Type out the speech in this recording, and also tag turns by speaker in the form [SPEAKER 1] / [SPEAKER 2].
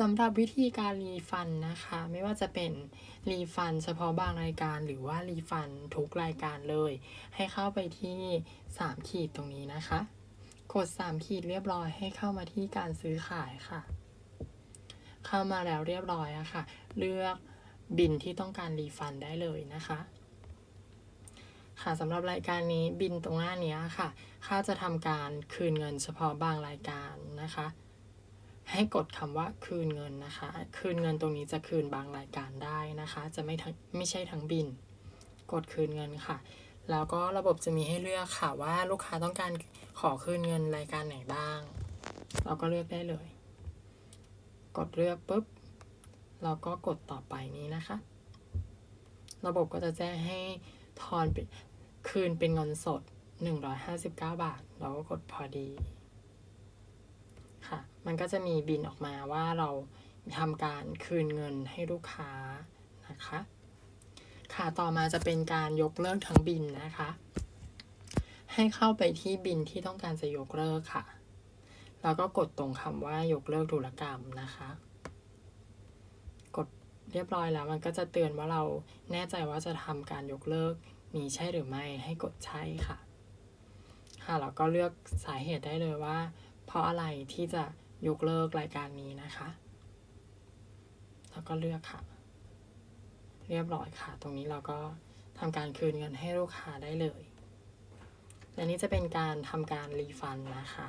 [SPEAKER 1] สำหรับวิธีการรีฟันนะคะ ไม่ว่าจะเป็นรีฟันเฉพาะบางรายการหรือว่ารีฟันทุกรายการเลย ให้เข้าไปที่ 3 ขีดตรงนี้นะคะ กด 3 ขีดเรียบร้อยให้เข้ามาที่การซื้อขายค่ะ เข้ามาแล้วเรียบร้อยอะค่ะ เลือกบินที่ต้องการรีฟันได้เลยนะคะค่ะสำหรับรายการนี้บินตรงหน้านี้ค่ะ ค่าจะทำการคืนเงินเฉพาะบางรายการนะคะ ให้กดคำว่าคืนเงินนะคะ คืนเงินตรงนี้จะคืนบางรายการได้นะคะ จะไม่ทั้งไม่ใช่ทั้งบิน กดคืนเงินค่ะ แล้วก็ระบบจะมีให้เลือกค่ะว่าลูกค้าต้องการขอคืนเงินรายการไหนบ้าง เราก็เลือกได้เลย กดเลือกปุ๊บเราก็กดต่อไปนี้นะคะ ระบบก็จะแจ้งให้ทอนเป็นคืนเป็นเงินสด 159 บาท เราก็กดพอดี มันก็จะมีบินออกมาว่าเราทำการคืนเงินให้ลูกค้านะคะ ค่ะต่อมาจะเป็นการยกเลิกทั้งบินนะคะ ให้เข้าไปที่บินที่ต้องการจะยกเลิกค่ะ แล้วก็กดตรงคำว่ายกเลิกธุรกรรมนะคะ กดเรียบร้อยแล้วมันก็จะเตือนว่าเราแน่ใจว่าจะทำการยกเลิกนี้ใช่หรือไม่ให้กดใช่ค่ะ ค่ะแล้วก็เลือกสาเหตุได้เลยว่า เพราะอะไรที่จะ ยกเลิกรายการนี้นะคะ แล้วก็เลือกค่ะ เรียบร้อยค่ะ ตรงนี้เราก็ทำการคืนเงินให้ลูกค้าได้เลย และนี่จะเป็นการทำการรีฟันนะคะ